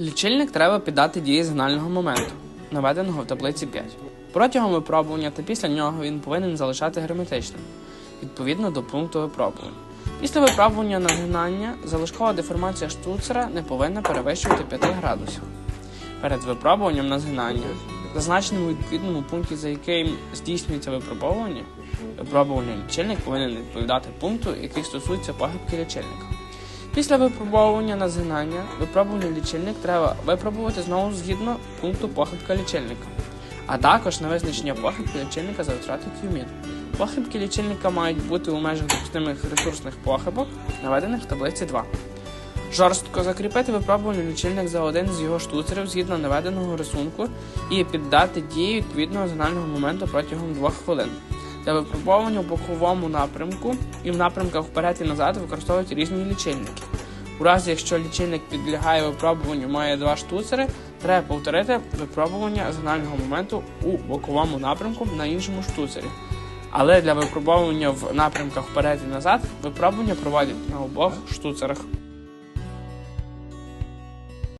Лічильник треба піддати дії зигнального моменту, наведеного в таблиці 5. Протягом випробування та після нього він повинен залишати герметичним, відповідно до пункту випробування. Після випробування нагинання залишкова деформація штуцера не повинна перевищувати 5 градусів. Перед випробуванням на згинання, зазначеному у відповідному пункті, за яким здійснюється випробовування, випробування лічильник повинен відповідати пункту, який стосується похибки лічильника. Після випробовування на згинання, випробуваний лічильник треба випробувати знову згідно пункту похибка лічильника, а також на визначення похибки лічильника за втрати QMIN. Похибки лічильника мають бути у межах допустимих ресурсних похибок, наведених в таблиці 2. Жорстко закріпити випробувальний лічильник за один з його штуцерів згідно наведеного рисунку і піддати дії відповідного зонального моменту протягом 2 хвилин. Для випробовування в боковому напрямку і в напрямках вперед і назад використовують різні лічильники. У разі, якщо лічильник підлягає випробуванню має два штуцери, треба повторити випробування зонального моменту у боковому напрямку на іншому штуцері. Але для випробовування в напрямках вперед і назад випробування проводять на обох штуцерах.